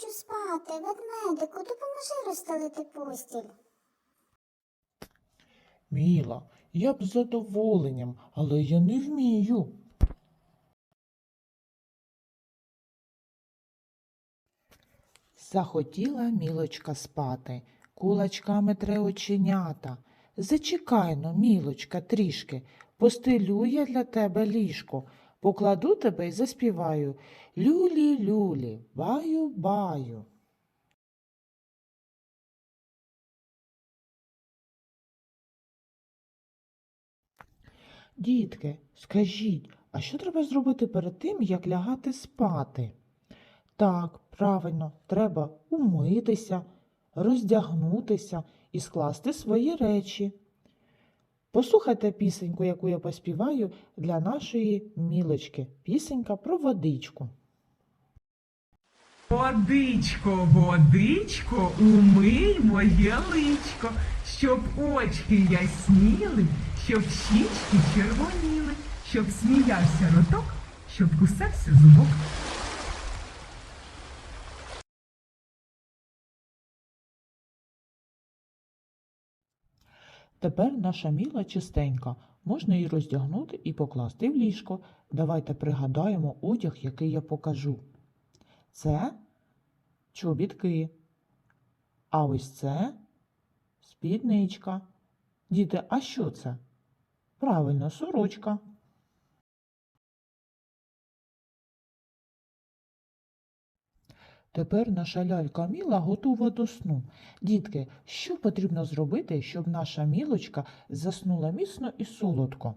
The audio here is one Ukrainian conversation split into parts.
хочу спати. Ведмедику, допоможи розстелити постіль. Міла, я б з задоволенням, але я не вмію. Захотіла мілочка спати, кулачками тре оченята. Зачекай но, мілочка, трішки, постелю я для тебе ліжко, покладу тебе і заспіваю. Люлі, люлі, баю, баю. Дітки, скажіть, а що треба зробити перед тим, як лягати спати? Так, правильно, треба умитися, роздягнутися і скласти свої речі. Послухайте пісеньку, яку я поспіваю для нашої мілочки. Пісенька про водичку. Водичко, водичко, умий моє личко, щоб очки ясніли, щоб щічки червоніли, щоб сміявся роток, щоб кусався зубок. Тепер наша міла чистенька, можна її роздягнути і покласти в ліжко. Давайте пригадаємо одяг, який я покажу. Це чобітки. А ось це спідничка. Діти, а що це? Правильно, сорочка. Тепер наша лялька Міла готова до сну. Дітки, що потрібно зробити, щоб наша мілочка заснула міцно і солодко?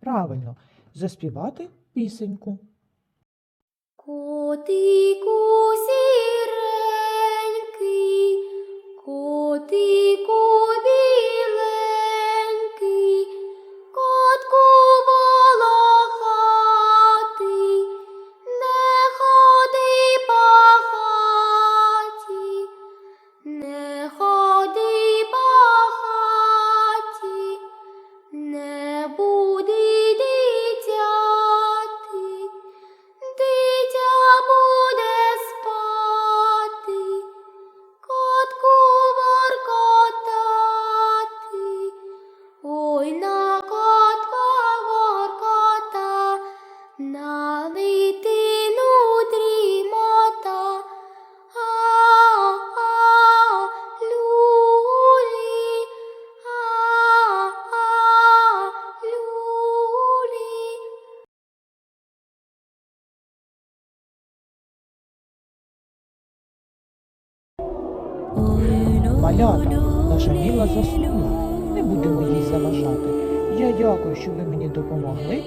Правильно, заспівати пісеньку. Котику Малята, наша міла заснула. Не будемо їй заважати. Я дякую, що ви мені допомогли